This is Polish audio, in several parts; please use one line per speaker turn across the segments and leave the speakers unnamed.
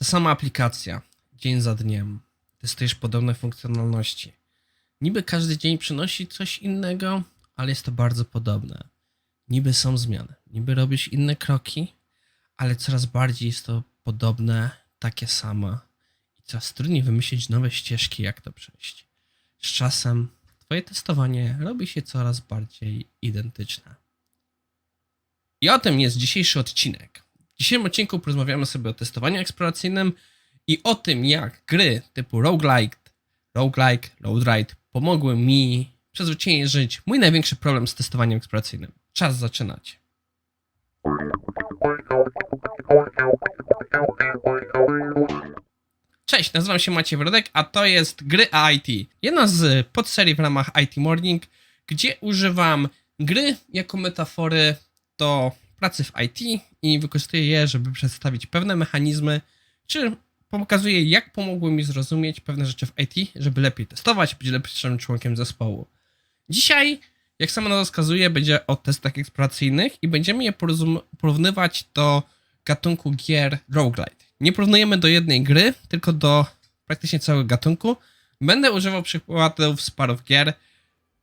Ta sama aplikacja, dzień za dniem, testujesz podobne funkcjonalności. Niby każdy dzień przynosi coś innego, ale jest to bardzo podobne. Niby są zmiany, niby robisz inne kroki, ale coraz bardziej jest to podobne, takie same. I coraz trudniej wymyślić nowe ścieżki, jak to przejść. Z czasem twoje testowanie robi się coraz bardziej identyczne. I o tym jest dzisiejszy odcinek. W dzisiejszym odcinku porozmawiamy sobie o testowaniu eksploracyjnym i o tym, jak gry typu roguelike, roguelike, roadride pomogły mi przezwyciężyć mój największy problem z testowaniem eksploracyjnym. Czas zaczynać. Cześć, nazywam się Maciej Wrodek, a to jest Gry IT. Jedna z podserii w ramach IT Morning, gdzie używam gry jako metafory do pracy w IT i wykorzystuję je, żeby przedstawić pewne mechanizmy, czy pokazuję, jak pomogły mi zrozumieć pewne rzeczy w IT, żeby lepiej testować, być lepszym członkiem zespołu. Dzisiaj, jak sama nazwa wskazuje, będzie o testach eksploracyjnych i będziemy je porównywać do gatunku gier roguelite. Nie porównujemy do jednej gry, tylko do praktycznie całego gatunku. Będę używał przykładów z parów gier.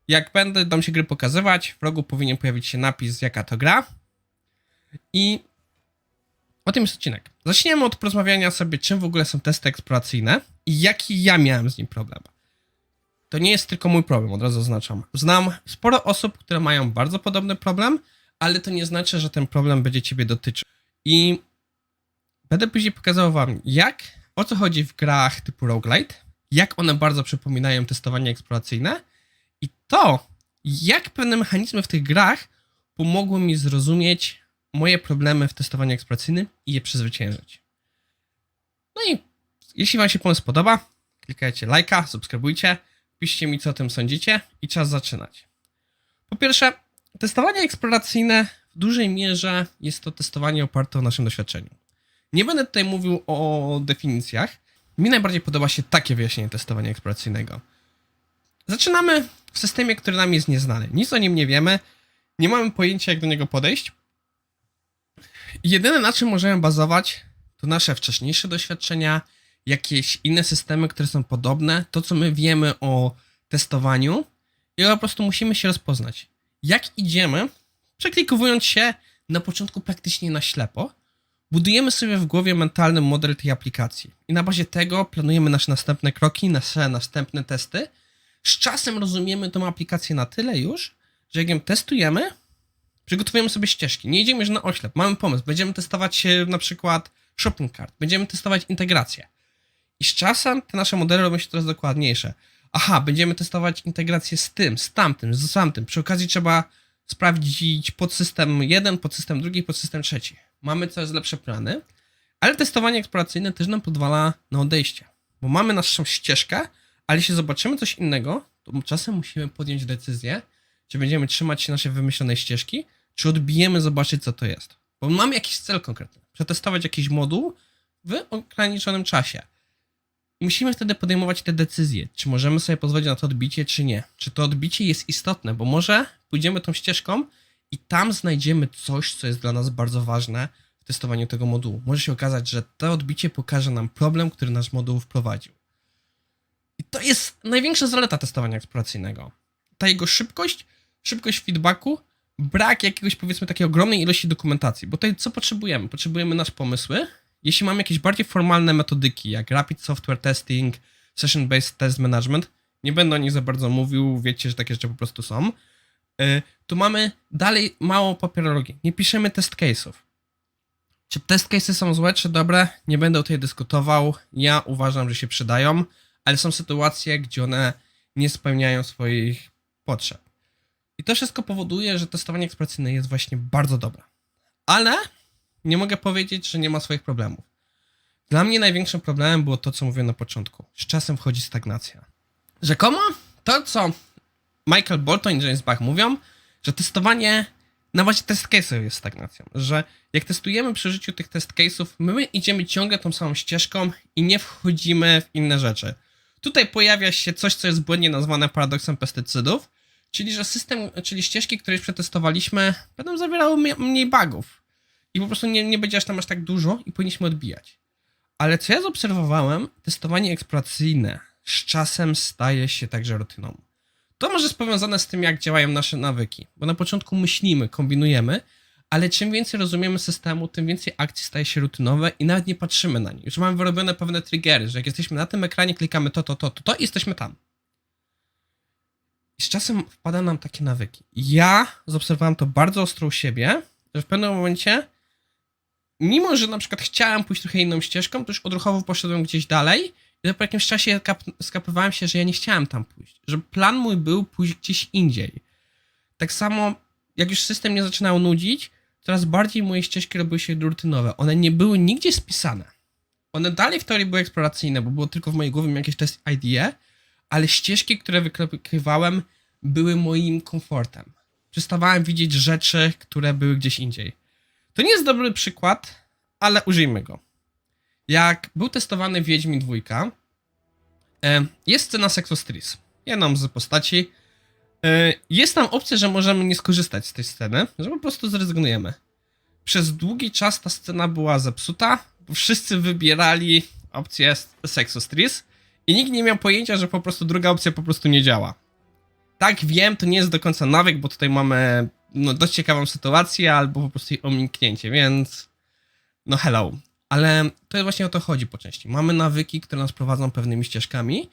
Jak będę dam się gry pokazywać, w rogu powinien pojawić się napis, jaka to gra. I o tym jest odcinek. Zaczniemy od porozmawiania sobie, czym w ogóle są testy eksploracyjne i jaki ja miałem z nim problem. To nie jest tylko mój problem, od razu zaznaczam. Znam sporo osób, które mają bardzo podobny problem, ale to nie znaczy, że ten problem będzie ciebie dotyczył. I będę później pokazał wam, jak, o co chodzi w grach typu roguelite, jak one bardzo przypominają testowanie eksploracyjne i to, jak pewne mechanizmy w tych grach pomogły mi zrozumieć moje problemy w testowaniu eksploracyjnym i je przezwyciężyć. No i jeśli wam się pomysł podoba, klikajcie lajka, subskrybujcie, piszcie mi co o tym sądzicie i czas zaczynać. Po pierwsze, testowanie eksploracyjne w dużej mierze jest to testowanie oparte o naszym doświadczeniu. Nie będę tutaj mówił o definicjach. Mi najbardziej podoba się takie wyjaśnienie testowania eksploracyjnego. Zaczynamy w systemie, który nam jest nieznany. Nic o nim nie wiemy, nie mamy pojęcia, jak do niego podejść. Jedyne, na czym możemy bazować, to nasze wcześniejsze doświadczenia, jakieś inne systemy, które są podobne, to co my wiemy o testowaniu, i po prostu musimy się rozpoznać. Jak idziemy, przeklikowując się na początku praktycznie na ślepo, budujemy sobie w głowie mentalny model tej aplikacji. I na bazie tego planujemy nasze następne kroki, nasze następne testy. Z czasem rozumiemy tą aplikację na tyle już, że jak ją testujemy, przygotowujemy sobie ścieżki. Nie idziemy już na oślep. Mamy pomysł. Będziemy testować na przykład shopping cart. Będziemy testować integrację. I z czasem te nasze modele robią się coraz dokładniejsze. Aha, będziemy testować integrację z tym, z tamtym, z tamtym. Przy okazji trzeba sprawdzić podsystem jeden, podsystem drugi, podsystem trzeci. Mamy coraz lepsze plany, ale testowanie eksploracyjne też nam pozwala na odejście. Bo mamy naszą ścieżkę, ale jeśli zobaczymy coś innego, to czasem musimy podjąć decyzję, czy będziemy trzymać się naszej wymyślonej ścieżki, czy odbijemy zobaczyć, co to jest. Bo mamy jakiś cel konkretny. Przetestować jakiś moduł w ograniczonym czasie. Musimy wtedy podejmować te decyzje, czy możemy sobie pozwolić na to odbicie, czy nie. Czy to odbicie jest istotne, bo może pójdziemy tą ścieżką i tam znajdziemy coś, co jest dla nas bardzo ważne w testowaniu tego modułu. Może się okazać, że to odbicie pokaże nam problem, który nasz moduł wprowadził. I to jest największa zaleta testowania eksploracyjnego. Ta jego szybkość, szybkość feedbacku, brak jakiegoś powiedzmy takiej ogromnej ilości dokumentacji. Bo tutaj co potrzebujemy? Potrzebujemy nasze pomysły. Jeśli mamy jakieś bardziej formalne metodyki, jak Rapid Software Testing, Session-Based Test Management, nie będę o nich za bardzo mówił, wiecie, że takie rzeczy po prostu są, y, to mamy dalej mało papierologii. Nie piszemy test case'ów. Czy test case'y są złe, czy dobre? Nie będę tej dyskutował. Ja uważam, że się przydają, ale są sytuacje, gdzie one nie spełniają swoich potrzeb. I to wszystko powoduje, że testowanie eksploracyjne jest właśnie bardzo dobre. Ale nie mogę powiedzieć, że nie ma swoich problemów. Dla mnie największym problemem było to, co mówiłem na początku. Z czasem wchodzi stagnacja. Rzekomo to, co Michael Bolton i James Bach mówią, że testowanie na bazie test case'ów jest stagnacją. Że jak testujemy przy życiu tych test case'ów, my idziemy ciągle tą samą ścieżką i nie wchodzimy w inne rzeczy. Tutaj pojawia się coś, co jest błędnie nazwane paradoksem pestycydów, czyli że system, czyli ścieżki, które już przetestowaliśmy, będą zawierały mniej- bugów. I po prostu nie, nie będzie aż tam aż tak dużo i powinniśmy odbijać. Ale co ja zaobserwowałem, testowanie eksploracyjne z czasem staje się także rutyną. To może jest powiązane z tym, jak działają nasze nawyki, bo na początku myślimy, kombinujemy, ale czym więcej rozumiemy systemu, tym więcej akcji staje się rutynowe i nawet nie patrzymy na nie. Już mamy wyrobione pewne triggery, że jak jesteśmy na tym ekranie, klikamy to, to, to, to, to i jesteśmy tam. I z czasem wpada nam takie nawyki. Ja zaobserwowałem to bardzo ostro u siebie, że w pewnym momencie, mimo że na przykład chciałem pójść trochę inną ścieżką, to już odruchowo poszedłem gdzieś dalej i po jakimś czasie kap- skapowałem się, że ja nie chciałem tam pójść. Że plan mój był pójść gdzieś indziej. Tak samo, jak już system mnie zaczynał nudzić, coraz bardziej moje ścieżki robiły się rutynowe. One nie były nigdzie spisane. One dalej w teorii były eksploracyjne, bo było tylko w mojej głowie jakieś test IDE, ale ścieżki, które wykrywałem, były moim komfortem. Przestawałem widzieć rzeczy, które były gdzieś indziej. To nie jest dobry przykład, ale użyjmy go. Jak był testowany Wiedźmin 2, e, jest scena Sexostris. Jedną z postaci. E, Jest tam opcja, że możemy nie skorzystać z tej sceny, że po prostu zrezygnujemy. Przez długi czas ta scena była zepsuta, wszyscy wybierali opcję Sexostris i nikt nie miał pojęcia, że po prostu druga opcja po prostu nie działa. Tak, wiem, to nie jest do końca nawyk, bo tutaj mamy no, dość ciekawą sytuację albo po prostu omknięcie, więc no hello. Ale to właśnie o to chodzi po części. Mamy nawyki, które nas prowadzą pewnymi ścieżkami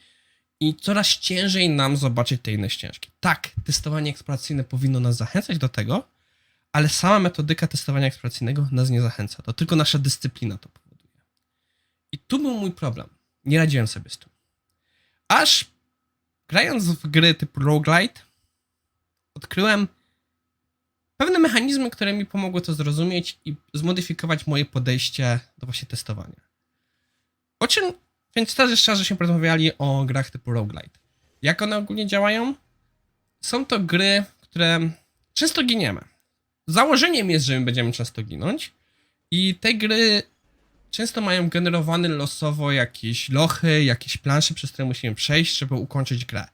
i coraz ciężej nam zobaczyć te inne ścieżki. Tak, testowanie eksploracyjne powinno nas zachęcać do tego, ale sama metodyka testowania eksploracyjnego nas nie zachęca. To tylko nasza dyscyplina to powoduje. I tu był mój problem. Nie radziłem sobie z tym. Aż grając w gry typu roguelite, odkryłem pewne mechanizmy, które mi pomogły to zrozumieć i zmodyfikować moje podejście do właśnie testowania. Po czym, więc też szczerze się porozmawiali o grach typu roguelite. Jak one ogólnie działają? Są to gry, które często giniemy. Założeniem jest, że my będziemy często ginąć i te gry często mają generowane losowo jakieś lochy, jakieś plansze, przez które musimy przejść, żeby ukończyć grę.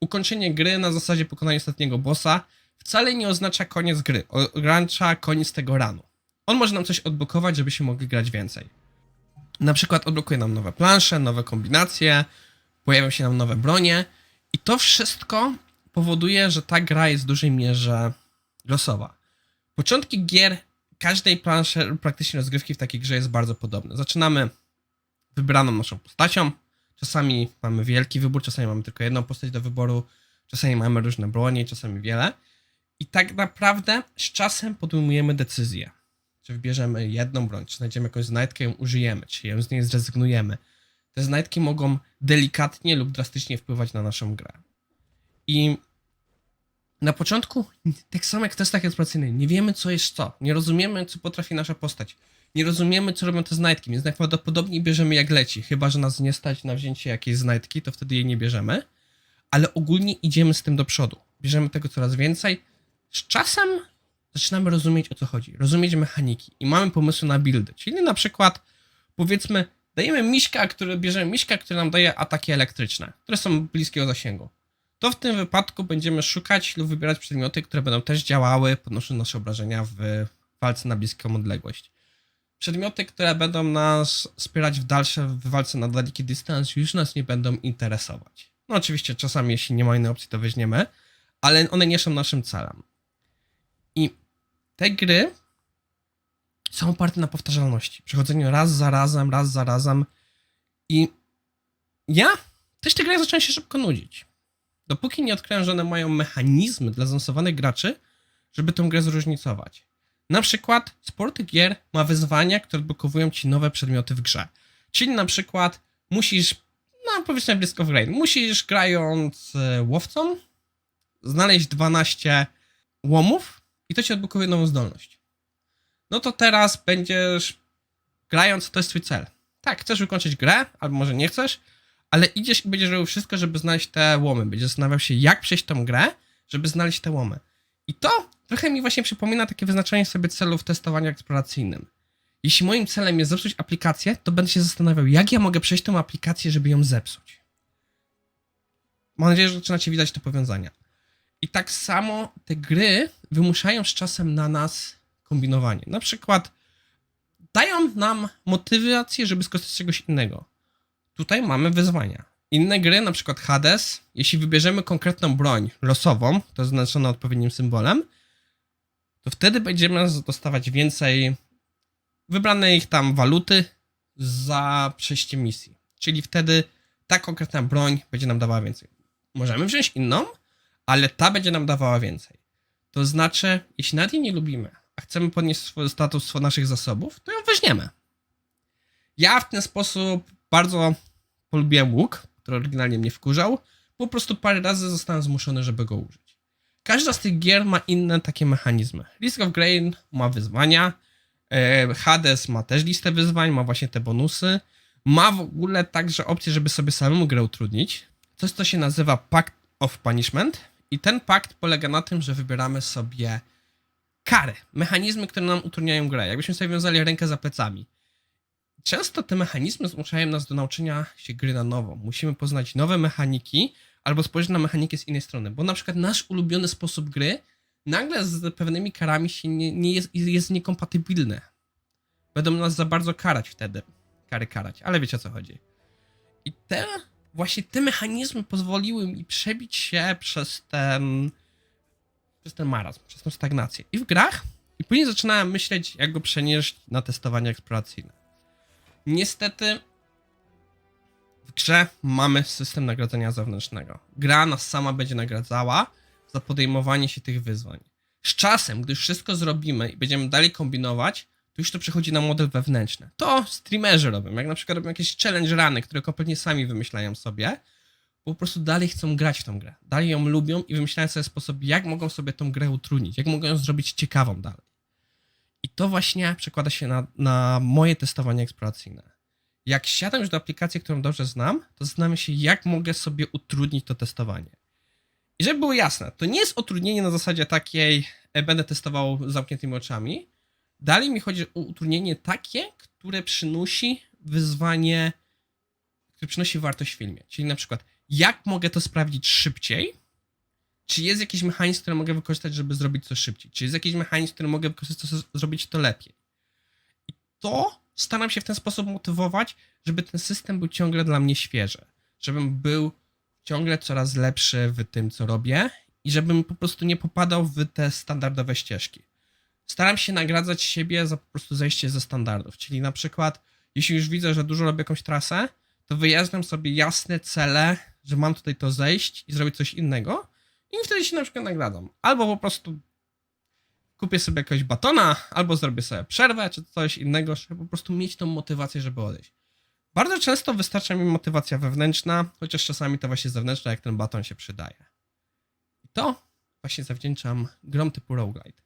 Ukończenie gry na zasadzie pokonania ostatniego bossa wcale nie oznacza koniec gry, oznacza koniec tego ranu. On może nam coś odblokować, żebyśmy mogli grać więcej. Na przykład odblokuje nam nowe plansze, nowe kombinacje, pojawią się nam nowe bronie i to wszystko powoduje, że ta gra jest w dużej mierze losowa. Początki gier każdej planszy praktycznie rozgrywki w takiej grze jest bardzo podobny. Zaczynamy wybraną naszą postacią. Czasami mamy wielki wybór, czasami mamy tylko jedną postać do wyboru, czasami mamy różne bronie, czasami wiele. I tak naprawdę z czasem podejmujemy decyzję. Czy wybierzemy jedną broń, czy znajdziemy jakąś znajdkę ją użyjemy, czy ją z niej zrezygnujemy. Te znajdki mogą delikatnie lub drastycznie wpływać na naszą grę. I na początku, tak samo jak w testach eksploracyjnych, nie wiemy co jest co, nie rozumiemy co potrafi nasza postać, nie rozumiemy co robią te znajdki, więc najprawdopodobniej bierzemy jak leci, chyba że nas nie stać na wzięcie jakiejś znajdki, to wtedy jej nie bierzemy, ale ogólnie idziemy z tym do przodu, bierzemy tego coraz więcej, z czasem zaczynamy rozumieć o co chodzi, rozumieć mechaniki. I mamy pomysły na buildy, czyli na przykład powiedzmy dajemy miśka, który bierzemy miśka, który nam daje ataki elektryczne, które są bliskiego zasięgu to w tym wypadku będziemy szukać lub wybierać przedmioty, które będą też działały, podnosząc nasze obrażenia w walce na bliską odległość. Przedmioty, które będą nas wspierać w dalsze w walce na daleki dystans, już nas nie będą interesować. No oczywiście czasami, jeśli nie ma innej opcji, to weźmiemy, ale one nie są naszym celem. I te gry są oparte na powtarzalności. Przechodzeniu raz za razem, raz za razem. I ja też te gry zacząłem się szybko nudzić. Dopóki nie odkryłem, że one mają mechanizmy dla zaawansowanych graczy, żeby tę grę zróżnicować. Na przykład sport gier ma wyzwania, które odblokowują ci nowe przedmioty w grze. Czyli na przykład musisz, no powiedzmy blisko w grę, musisz grając e, łowcą znaleźć 12 łomów i to ci odblokuje nową zdolność. No to teraz będziesz grając, to jest twój cel. Tak, chcesz ukończyć grę, albo może nie chcesz, ale idziesz i będziesz robił wszystko, żeby znaleźć te łomy. Będziesz zastanawiał się, jak przejść tą grę, żeby znaleźć te łomy. I to trochę mi właśnie przypomina takie wyznaczanie sobie celów w testowaniu eksploracyjnym. Jeśli moim celem jest zepsuć aplikację, to będę się zastanawiał, jak ja mogę przejść tą aplikację, żeby ją zepsuć. Mam nadzieję, że zaczynacie widać te powiązania. I tak samo te gry wymuszają z czasem na nas kombinowanie. Na przykład dają nam motywację, żeby skorzystać z czegoś innego. Tutaj mamy wyzwania. Inne gry, na przykład Hades, jeśli wybierzemy konkretną broń losową, to zaznaczona odpowiednim symbolem, to wtedy będziemy dostawać więcej wybranej tam waluty za przejście misji. Czyli wtedy ta konkretna broń będzie nam dawała więcej. Możemy wziąć inną, ale ta będzie nam dawała więcej. To znaczy, jeśli nawet jej nie lubimy, a chcemy podnieść status naszych zasobów, to ją weźmiemy. Ja w ten sposób bardzo polubiłem łuk, który oryginalnie mnie wkurzał. Po prostu parę razy zostałem zmuszony, żeby go użyć. Każda z tych gier ma inne takie mechanizmy. Risk of Grain ma wyzwania, e, Hades ma też listę wyzwań, ma właśnie te bonusy. Ma w ogóle także opcję, żeby sobie samemu grę utrudnić. Coś, co się nazywa Pact of Punishment. I ten pakt polega na tym, że wybieramy sobie kary, mechanizmy, które nam utrudniają grę. Jakbyśmy sobie wiązali rękę za plecami. Często te mechanizmy zmuszają nas do nauczenia się gry na nowo. Musimy poznać nowe mechaniki albo spojrzeć na mechaniki z innej strony, bo na przykład nasz ulubiony sposób gry nagle z pewnymi karami się nie, nie jest, jest niekompatybilny. Będą nas za bardzo karać wtedy. Kary karać, ale wiecie o co chodzi. I te, właśnie te mechanizmy pozwoliły mi przebić się przez ten, przez ten marazm, przez tą stagnację. I w grach, i później zaczynałem myśleć, jak go przenieść na testowanie eksploracyjne. Niestety w grze mamy system nagradzania zewnętrznego. Gra nas sama będzie nagradzała za podejmowanie się tych wyzwań. Z czasem, gdy już wszystko zrobimy i będziemy dalej kombinować, to już to przechodzi na model wewnętrzny. To streamerzy robią, jak na przykład robią jakieś challenge runy, które kompletnie sami wymyślają sobie, bo po prostu dalej chcą grać w tą grę. Dalej ją lubią i wymyślają sobie sposób, jak mogą sobie tą grę utrudnić, jak mogą ją zrobić ciekawą dalej. I to właśnie przekłada się na, na moje testowanie eksploracyjne. Jak siadam już do aplikacji, którą dobrze znam, to zastanawiam się, jak mogę sobie utrudnić to testowanie. I żeby było jasne, to nie jest utrudnienie na zasadzie takiej, e, będę testował z zamkniętymi oczami. Dalej mi chodzi o utrudnienie takie, które przynosi wyzwanie, które przynosi wartość w filmie. Czyli na przykład, jak mogę to sprawdzić szybciej, czy jest jakiś mechanizm, który mogę wykorzystać, żeby zrobić to szybciej? Czy jest jakiś mechanizm, który mogę wykorzystać, żeby zrobić to lepiej? I to staram się w ten sposób motywować, żeby ten system był ciągle dla mnie świeży. Żebym był ciągle coraz lepszy w tym, co robię i żebym po prostu nie popadał w te standardowe ścieżki. Staram się nagradzać siebie za po prostu zejście ze standardów. Czyli na przykład, jeśli już widzę, że dużo robię jakąś trasę, to wyjaśniam sobie jasne cele, że mam tutaj to zejść i zrobić coś innego i wtedy się na przykład nagradzam. Albo po prostu kupię sobie jakiegoś batona, albo zrobię sobie przerwę, czy coś innego, żeby po prostu mieć tą motywację, żeby odejść. Bardzo często wystarcza mi motywacja wewnętrzna, chociaż czasami to właśnie zewnętrzna, jak ten baton się przydaje. I to właśnie zawdzięczam grom typu roguelite.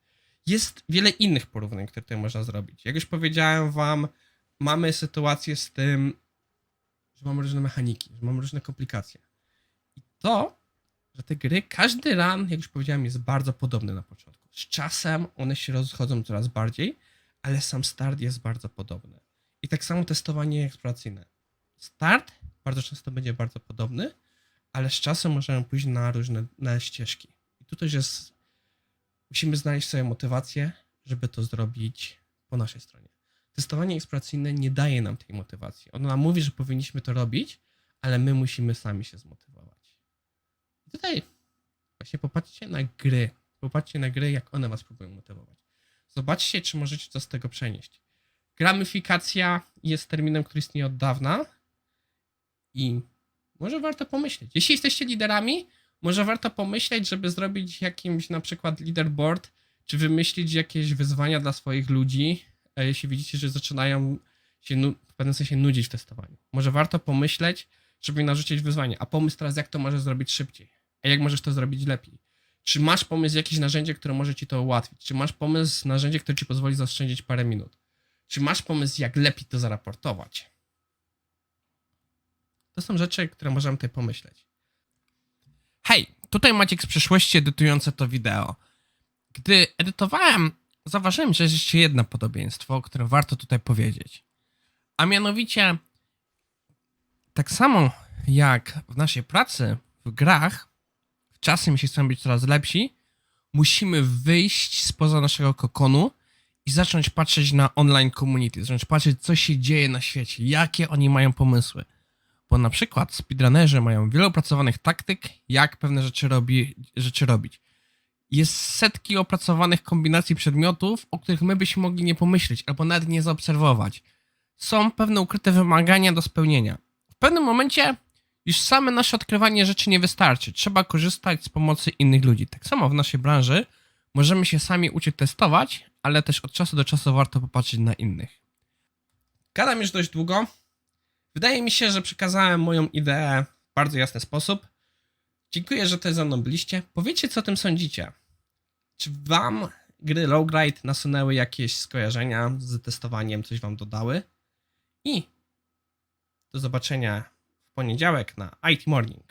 Jest wiele innych porównań, które tutaj można zrobić. Jak już powiedziałem wam, mamy sytuację z tym, że mamy różne mechaniki, że mamy różne komplikacje. I to te gry, każdy run, jak już powiedziałem, jest bardzo podobny na początku. Z czasem one się rozchodzą coraz bardziej, ale sam start jest bardzo podobny. I tak samo testowanie eksploracyjne. Start bardzo często będzie bardzo podobny, ale z czasem możemy pójść na różne na ścieżki. I tutaj też jest. Musimy znaleźć sobie motywację, żeby to zrobić po naszej stronie. Testowanie eksploracyjne nie daje nam tej motywacji. Ono nam mówi, że powinniśmy to robić, ale my musimy sami się zmotywować. Tutaj właśnie popatrzcie na gry. Popatrzcie na gry, jak one was próbują motywować. Zobaczcie, czy możecie coś z tego przenieść. Gramifikacja jest terminem, który istnieje od dawna i może warto pomyśleć. Jeśli jesteście liderami, może warto pomyśleć, żeby zrobić jakimś na przykład leaderboard, czy wymyślić jakieś wyzwania dla swoich ludzi, e, jeśli widzicie, że zaczynają się w pewnym sensie nudzić w testowaniu. Może warto pomyśleć, żeby narzucić wyzwanie. A pomysł teraz, jak to możesz zrobić szybciej? A jak możesz to zrobić lepiej? Czy masz pomysł, jakieś narzędzie, które może ci to ułatwić? Czy masz pomysł, narzędzie, które ci pozwoli zaoszczędzić parę minut? Czy masz pomysł, jak lepiej to zaraportować? To są rzeczy, które możemy tutaj pomyśleć. Hej, tutaj Maciek z przyszłości edytujący to wideo. Gdy edytowałem, zauważyłem, że jest jeszcze jedno podobieństwo, które warto tutaj powiedzieć. A mianowicie, tak samo jak w naszej pracy, w grach, czasem, jeśli chcemy być coraz lepsi, musimy wyjść spoza naszego kokonu i zacząć patrzeć na online community, zacząć patrzeć, co się dzieje na świecie, jakie oni mają pomysły. Bo na przykład speedrunnerzy mają wiele opracowanych taktyk, jak pewne rzeczy, robi, rzeczy robić. Jest setki opracowanych kombinacji przedmiotów, o których my byśmy mogli nie pomyśleć albo nawet nie zaobserwować. Są pewne ukryte wymagania do spełnienia. W pewnym momencie już same nasze odkrywanie rzeczy nie wystarczy. Trzeba korzystać z pomocy innych ludzi. Tak samo w naszej branży możemy się sami uczyć testować, ale też od czasu do czasu warto popatrzeć na innych. Gadam już dość długo. Wydaje mi się, że przekazałem moją ideę w bardzo jasny sposób. Dziękuję, że tutaj ze mną byliście. Powiedzcie, co o tym sądzicie. Czy wam gry Roguelite nasunęły jakieś skojarzenia z testowaniem, coś wam dodały? I do zobaczenia poniedziałek na IT Morning.